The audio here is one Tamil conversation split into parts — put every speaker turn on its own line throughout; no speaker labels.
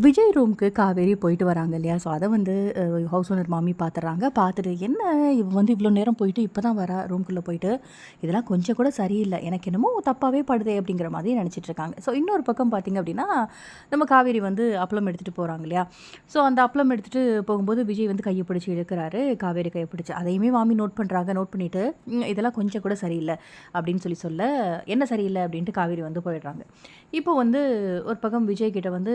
விஜய் ரூமுக்கு காவேரி போயிட்டு வராங்க இல்லையா? ஸோ அதை வந்து ஹவுஸ் ஓனர் மாமி பார்த்துட்றாங்க பார்த்துட்டு என்ன? இவ வந்து இவ்வளோ நேரம் போயிட்டு இப்போ தான் வரா ரூம்குள்ளே போயிட்டு? இதெல்லாம் கொஞ்சம் கூட சரியில்லை. எனக்கு என்னமோ தப்பாகவே படுதே அப்படிங்கிற மாதிரி நினச்சிட்டு இருக்காங்க. ஸோ இன்னொரு பக்கம் பார்த்திங்க அப்படின்னா நம்ம காவேரி வந்து அப்பளம் எடுத்துகிட்டு போகிறாங்க இல்லையா? ஸோ அந்த அப்பளம் எடுத்துகிட்டு போகும்போது விஜய் வந்து கையை பிடிச்சி இழுக்கிறாரு. காவேரி கையை பிடிச்சி. அதையுமே மாமி நோட் பண்ணுறாங்க நோட் பண்ணிவிட்டு இதெல்லாம் கொஞ்சம் கூட சரியில்லை அப்படின்னு சொல்லி சொல்ல என்ன சரியில்லை? அப்படின்ட்டு காவேரி வந்து போயிடுறாங்க. இப்போ வந்து ஒரு பக்கம் விஜய் கிட்ட வந்து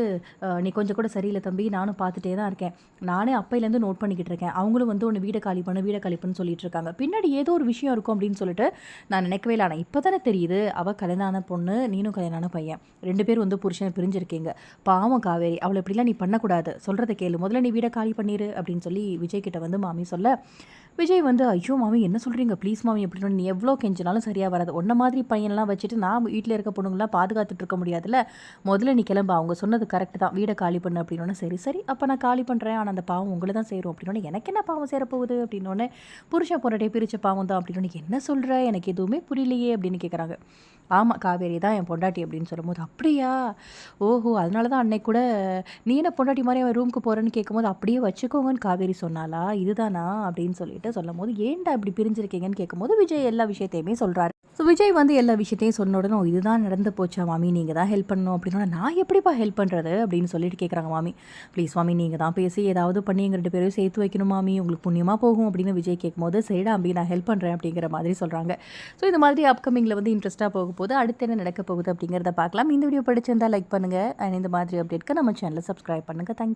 நீ கொஞ்சம் கூட சரியில்லை தம்பி நானும் பார்த்துட்டே தான் இருக்கேன். நானே அப்பையிலேருந்து நோட் பண்ணிக்கிட்டு இருக்கேன். அவங்களும் வந்து ஒன்று வீடை காலி பண்ணு வீடை காலி பண்ணு சொல்லிட்டு இருக்காங்க. பின்னாடி ஏதோ ஒரு விஷயம் இருக்கும் அப்படின்னு சொல்லிட்டு நான் நினைக்கவே இல்லை. ஆனால் இப்போ தானே தெரியுது அவள் கல்யாணான பொண்ணு நீனும் கல்யாணான பையன். ரெண்டு பேரும் வந்து புருஷன் பிரிஞ்சிருக்கீங்க. பாவம் காவேரி அவளை இப்படிலாம் நீ பண்ணக்கூடாது. சொல்கிறத கேளு. முதல்ல நீ வீடை காலி பண்ணிடு அப்படின்னு சொல்லி விஜய் கிட்ட வந்து மாமி சொல்ல விஜய் வந்து ஐயோ மாமி என்ன சொல்கிறீங்க ப்ளீஸ் மாமி எப்படி நீ எவ்வளோ கெஞ்சினாலும் சரியாக வராது. ஒன்றை மாதிரி பையன்லாம் வச்சுட்டு நான் வீட்டில் இருக்க பொண்ணுங்களாம் பாதுகாத்துட்டு இருக்க முடியாதுல்ல. முதல்ல நீ கிளம்ப. அவங்க சொன்னது கரெக்ட் தான். வீடை காலி பண்ணு அப்படின்னோடனே சரி சரி அப்போ நான் காலி பண்ணுறேன் ஆனால் அந்த பாவம் உங்களை தான் சேரும் அப்படின்னோடனே எனக்கு என்ன பாவம் சேரப்போகுது? அப்படின்னோடனே புருஷன் பொருட்டே பிரிச்ச பாவம் தான். அப்படின்னு என்ன சொல்கிற எனக்கு எதுவுமே புரியலையே அப்படின்னு கேட்குறாங்க ஆமாம் காவேரி தான் என் பொண்டாட்டி அப்படின்னு சொல்லும்போது அப்படியா? ஓஹோ அதனால தான் அன்னைக்கு கூட நீ என்ன பொண்டாட்டி மாதிரி அவன் ரூமுக்கு போகிறேன்னு கேட்கும்போது அப்படியே வச்சுக்கோங்கன்னு காவேரி சொன்னாலா இதுதானா? அப்படின்னு சொல்லிட்டு சொல்லும் போது ஏன்டா இப்படி பிரிஞ்சிருக்கீங்கன்னு கேட்கும்போது விஜய் எல்லா விஷயத்தையுமே சொல்கிறாரு ஸோ விஜய் வந்து எல்லா விஷயத்தையும் சொன்ன உடனே இதுதான் நடந்து போச்சா மாமி? நீங்கள் தான் ஹெல்ப் பண்ணணும் அப்படின்னா நான் எப்படிப்பா ஹெல்ப் பண்ணுறது அப்படின்னு சொல்லிட்டு கேட்குறாங்க மாமி. ப்ளீஸ் மாமி நீங்கள் தான் பேசி ஏதாவது பண்ணி எங்கள் ரெண்டு பேரையும் சேர்த்து வைக்கணும் மாமி. உங்களுக்கு புண்ணியமாக போகும் அப்படின்னு விஜய் கேட்கும்போது சரிடா அம்பி நான் ஹெல்ப் பண்ணுறேன் அப்படிங்கிற மாதிரி சொல்கிறாங்க ஸோ இந்த மாதிரி அப்கமிங்கில் வந்து இன்ட்ரெஸ்ட்டாக போக போகுது. அடுத்து என்ன நடக்க போகுது அப்படிங்கிறத பார்க்கலாம். இந்த வீடியோ பிடிச்சிருந்தா லைக் பண்ணுங்கள் அண்ட் இந்த மாதிரி அப்டேட்க்கு நம்ம சேனலை சப்ஸ்கிரைப் பண்ணுங்கள் தேங்க்